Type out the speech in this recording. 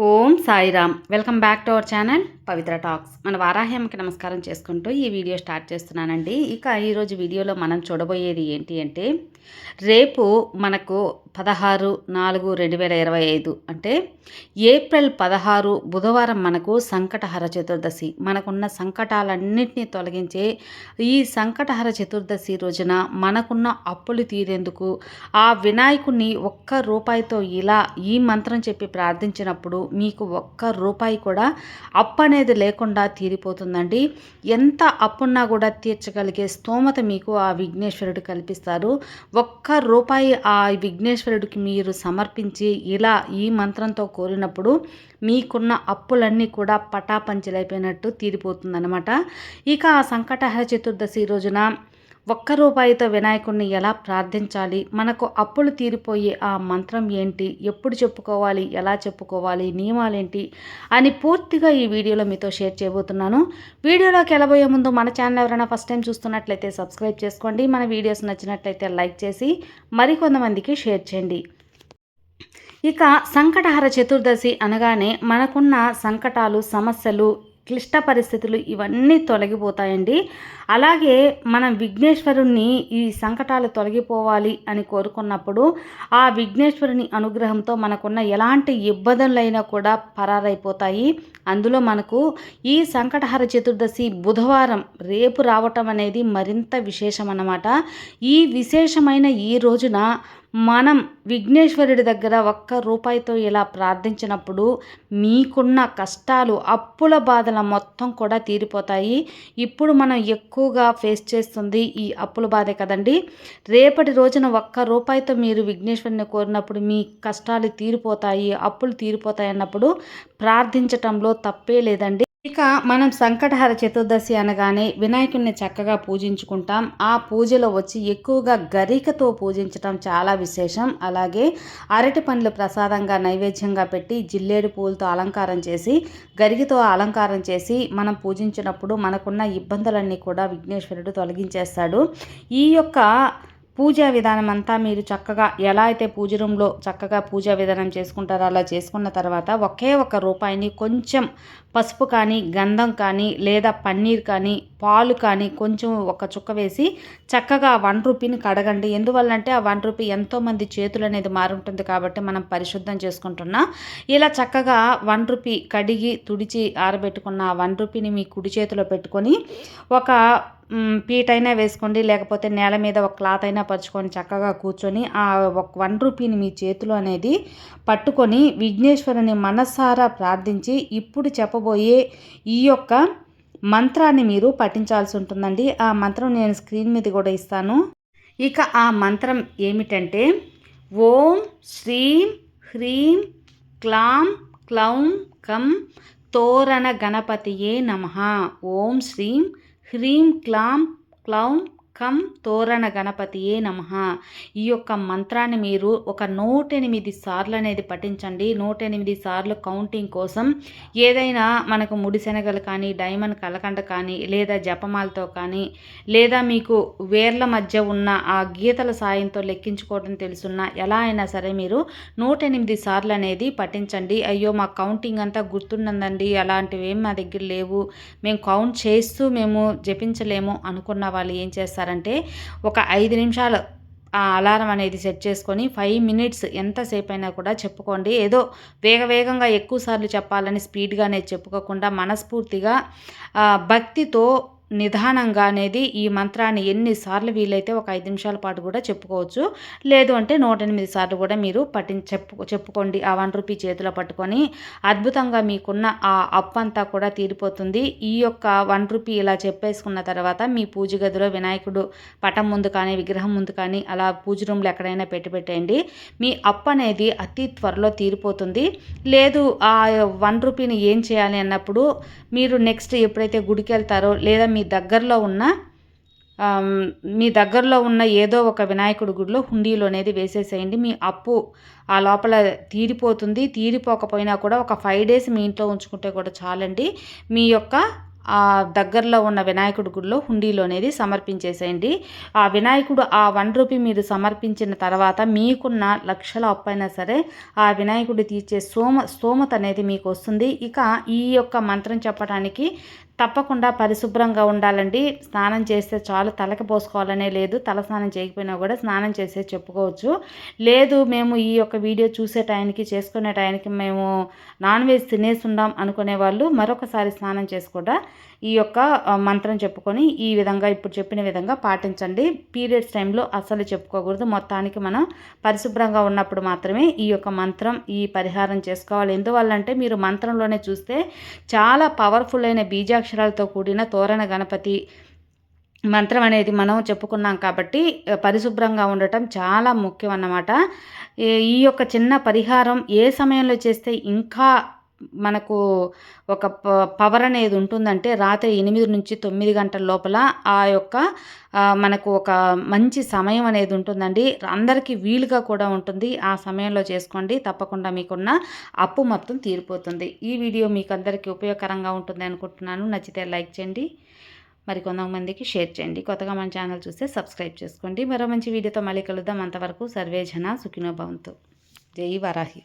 Om Sairam. Welcome back to our channel. Pavitra talks. మన వారాహ్యంకి నమస్కారం చేసుకుంటూ ఈ వీడియో స్టార్ట్ చేస్తున్నానండి. ఇక ఈరోజు వీడియోలో మనం చూడబోయేది ఏంటి అంటే రేపు మనకు పదహారు నాలుగు రెండు వేల ఇరవై ఐదు అంటే ఏప్రిల్ పదహారు బుధవారం మనకు సంకటహర చతుర్దశి. మనకున్న సంకటాలన్నింటినీ తొలగించే ఈ సంకటహర చతుర్దశి రోజున మనకున్న అప్పులు తీరేందుకు ఆ వినాయకుడిని ఒక్క రూపాయితో ఇలా ఈ మంత్రం చెప్పి ప్రార్థించినప్పుడు మీకు ఒక్క రూపాయి కూడా అప్పని అనేది లేకుండా తీరిపోతుందండి. ఎంత అప్పున్నా కూడా తీర్చగలిగే స్తోమత మీకు ఆ విఘ్నేశ్వరుడు కల్పిస్తారు. ఒక్క రూపాయి ఆ విఘ్నేశ్వరుడికి మీరు సమర్పించి ఇలా ఈ మంత్రంతో కోరినప్పుడు మీకున్న అప్పులన్నీ కూడా పటాపంచలైపోయినట్టు తీరిపోతుందనమాట ఇక ఆ సంకటహర చతుర్దశి రోజున ఒక్క రూపాయితో వినాయకుడిని ఎలా ప్రార్థించాలి? మనకు అప్పులు తీరిపోయే ఆ మంత్రం ఏంటి? ఎప్పుడు చెప్పుకోవాలి? ఎలా చెప్పుకోవాలి? నియమాలేంటి? అని పూర్తిగా ఈ వీడియోలో మీతో షేర్ చేయబోతున్నాను. వీడియోలోకి వెళ్ళబోయే ముందు మన ఛానల్ ఎవరైనా ఫస్ట్ టైం చూస్తున్నట్లయితే సబ్స్క్రైబ్ చేసుకోండి. మన వీడియోస్ నచ్చినట్లయితే లైక్ చేసి మరికొంతమందికి షేర్ చేయండి. ఇక సంకటహర చతుర్దశి అనగానే మనకున్న సంకటాలు సమస్యలు క్లిష్ట పరిస్థితులు ఇవన్నీ తొలగిపోతాయండి. అలాగే మనం విఘ్నేశ్వరుణ్ణి ఈ సంకటాలు తొలగిపోవాలి అని కోరుకున్నప్పుడు ఆ విఘ్నేశ్వరుని అనుగ్రహంతో మనకున్న ఎలాంటి ఇబ్బందులైనా కూడా పరారైపోతాయి. అందులో మనకు ఈ సంకటహర చతుర్దశి బుధవారం రేపు రావటం అనేది మరింత విశేషం అన్నమాట ఈ విశేషమైన ఈ రోజున మనం విఘ్నేశ్వరుడి దగ్గర ఒక్క రూపాయితో ఇలా ప్రార్థించినప్పుడు మీకున్న కష్టాలు అప్పుల బాధల మొత్తం కూడా తీరిపోతాయి. ఇప్పుడు మనం ఎక్కువగా ఫేస్ చేస్తుంది ఈ అప్పుల బాధే కదండి. రేపటి రోజున ఒక్క రూపాయితో మీరు విఘ్నేశ్వరుని కోరినప్పుడు మీ కష్టాలు తీరిపోతాయి అప్పులు తీరిపోతాయి అన్నప్పుడు ప్రార్థించటంలో తప్పే లేదండి. ఇక మనం సంకటహర చతుర్దశి అనగానే వినాయకుడిని చక్కగా పూజించుకుంటాం. ఆ పూజలో వచ్చి ఎక్కువగా గరికతో పూజించటం చాలా విశేషం. అలాగే అరటి పండ్లు ప్రసాదంగా నైవేద్యంగా పెట్టి జిల్లేడు పూలతో అలంకారం చేసి గరికతో అలంకారం చేసి మనం పూజించినప్పుడు మనకున్న ఇబ్బందులన్నీ కూడా విఘ్నేశ్వరుడు తొలగించేస్తాడు. ఈ యొక్క పూజా విధానం అంతా మీరు చక్కగా ఎలా అయితే పూజ రూమ్లో చక్కగా పూజా విధానం చేసుకుంటారో అలా చేసుకున్న తర్వాత ఒకే ఒక రూపాయిని కొంచెం పసుపు కానీ గంధం కానీ లేదా పన్నీర్ కానీ పాలు కానీ కొంచెం ఒక చుక్క వేసి చక్కగా వన్ రూపీని కడగండి. ఎందువల్లంటే ఆ వన్ రూపీ ఎంతోమంది చేతులు అనేది మారుంటుంది కాబట్టి మనం పరిశుద్ధం చేసుకుంటున్నా. ఇలా చక్కగా వన్ రూపీ కడిగి తుడిచి ఆరబెట్టుకున్న ఆ వన్ రూపీని మీ కుడి చేతిలో పెట్టుకొని ఒక పీట అయినా వేసుకోండి లేకపోతే నేల మీద ఒక క్లాత్ అయినా పరుచుకొని చక్కగా కూర్చొని ఆ ఒక వన్ రూపీని మీ చేతిలో అనేది పట్టుకొని విఘ్నేశ్వరుని మనసారా ప్రార్థించి ఇప్పుడు చెప్పబోయే ఈ యొక్క మంత్రాన్ని మీరు పఠించాల్సి ఉంటుందండి. ఆ మంత్రం నేను స్క్రీన్ మీద కూడా ఇస్తాను. ఇక ఆ మంత్రం ఏమిటంటే ఓం శ్రీం హ్రీం క్లాం క్లౌం కం తోరణ గణపతియే నమ. ఓం శ్రీం హ్రీం క్లాం క్లౌం కం తోరణ గణపతియే నమ. ఈ యొక్క మంత్రాన్ని మీరు ఒక నూట ఎనిమిది సార్లు అనేది పఠించండి. నూట ఎనిమిది సార్లు కౌంటింగ్ కోసం ఏదైనా మనకు ముడిశనగలు కానీ డైమండ్ కలకండ కానీ లేదా జపమాలతో కానీ లేదా మీకు వేర్ల మధ్య ఉన్న ఆ గీతల సాయంతో లెక్కించుకోవడం తెలుసున్నా ఎలా అయినా సరే మీరు నూట ఎనిమిది సార్లు అనేది పఠించండి. అయ్యో మా కౌంటింగ్ అంతా గుర్తుండండి అలాంటివి ఏం మా దగ్గర లేవు. మేము కౌంట్ చేస్తూ మేము జపించలేము అనుకున్న వాళ్ళు ఏం చేస్తారు? చేస్తారంటే ఒక ఐదు నిమిషాలు ఆ అలారం అనేది సెట్ చేసుకొని ఫైవ్ మినిట్స్ ఎంతసేపు అయినా కూడా చెప్పుకోండి. ఏదో వేగ వేగంగా ఎక్కువసార్లు చెప్పాలని స్పీడ్గానే చెప్పుకోకుండా మనస్ఫూర్తిగా భక్తితో నిదానంగా అనేది ఈ మంత్రాన్ని ఎన్నిసార్లు వీలైతే ఒక ఐదు నిమిషాల పాటు కూడా చెప్పుకోవచ్చు. లేదు అంటే నూట ఎనిమిది సార్లు కూడా మీరు పట్టి చెప్పు చెప్పుకోండి. ఆ వన్ రూపీ చేతిలో పట్టుకొని అద్భుతంగా మీకున్న ఆ అప్పు అంతా కూడా తీరిపోతుంది. ఈ యొక్క వన్ రూపీ ఇలా చెప్పేసుకున్న తర్వాత మీ పూజ గదిలో వినాయకుడు పటం ముందు కానీ విగ్రహం ముందు కానీ అలా పూజ రూమ్లో ఎక్కడైనా పెట్టి పెట్టేయండి. మీ అప్పు అనేది అతి త్వరలో తీరిపోతుంది. లేదు ఆ వన్ రూపీని ఏం చేయాలి అన్నప్పుడు మీరు నెక్స్ట్ ఎప్పుడైతే గుడికి వెళ్తారో లేదా మీ మీ దగ్గరలో ఉన్న మీ దగ్గరలో ఉన్న ఏదో ఒక వినాయకుడి గుడిలో హుండీలో అనేది వేసేసేయండి. మీ అప్పు ఆ లోపల తీరిపోతుంది. తీరిపోకపోయినా కూడా ఒక ఫైవ్ డేస్ మీ ఇంట్లో ఉంచుకుంటే కూడా చాలండి. మీ యొక్క ఆ దగ్గరలో ఉన్న వినాయకుడి గుడిలో హుండీలో అనేది సమర్పించేసేయండి. ఆ వినాయకుడు ఆ వన్ రూపీ మీరు సమర్పించిన తర్వాత మీకున్న లక్షల అప్పైనా సరే ఆ వినాయకుడు తీర్చే సోమ స్తోమత అనేది మీకు వస్తుంది. ఇక ఈ యొక్క మంత్రం చెప్పడానికి తప్పకుండా పరిశుభ్రంగా ఉండాలండి. స్నానం చేస్తే చాలు తలకి పోసుకోవాలనే లేదు. తల స్నానం చేయకపోయినా కూడా స్నానం చేసే చెప్పుకోవచ్చు. లేదు మేము ఈ యొక్క వీడియో చూసే టైంకి చేసుకునే టైంకి మేము నాన్ వెజ్ తినేసి ఉందాం అనుకునే వాళ్ళు మరొకసారి స్నానం చేసి కూడా ఈ యొక్క మంత్రం చెప్పుకొని ఈ విధంగా ఇప్పుడు చెప్పిన విధంగా పాటించండి. పీరియడ్స్ టైంలో అసలు చెప్పుకోకూడదు. మొత్తానికి మనం పరిశుభ్రంగా ఉన్నప్పుడు మాత్రమే ఈ యొక్క మంత్రం ఈ పరిహారం చేసుకోవాలి. ఎందువల్లంటే మీరు మంత్రంలోనే చూస్తే చాలా పవర్ఫుల్ అయిన పంచాక్షరాలతో కూడిన తోరణ గణపతి మంత్రం అనేది మనం చెప్పుకున్నాం కాబట్టి పరిశుభ్రంగా ఉండటం చాలా ముఖ్యం అన్నమాట ఈ యొక్క చిన్న పరిహారం ఏ సమయంలో చేస్తే ఇంకా మనకు ఒక పవర్ అనేది ఉంటుందంటే రాత్రి ఎనిమిది నుంచి తొమ్మిది గంటల లోపల ఆ యొక్క మనకు ఒక మంచి సమయం అనేది ఉంటుందండి. అందరికీ వీలుగా కూడా ఉంటుంది. ఆ సమయంలో చేసుకోండి. తప్పకుండా మీకున్న అప్పు మొత్తం తీరిపోతుంది. ఈ వీడియో మీకు అందరికీ ఉపయోగకరంగా ఉంటుంది అనుకుంటున్నాను. నచ్చితే లైక్ చేయండి. మరి కొంతమందికి షేర్ చేయండి. కొత్తగా మన ఛానల్ చూస్తే సబ్స్క్రైబ్ చేసుకోండి. మరో మంచి వీడియోతో మళ్ళీ కలుద్దాం. అంతవరకు సర్వేజన సుఖినోభవంతో జై వరాహి.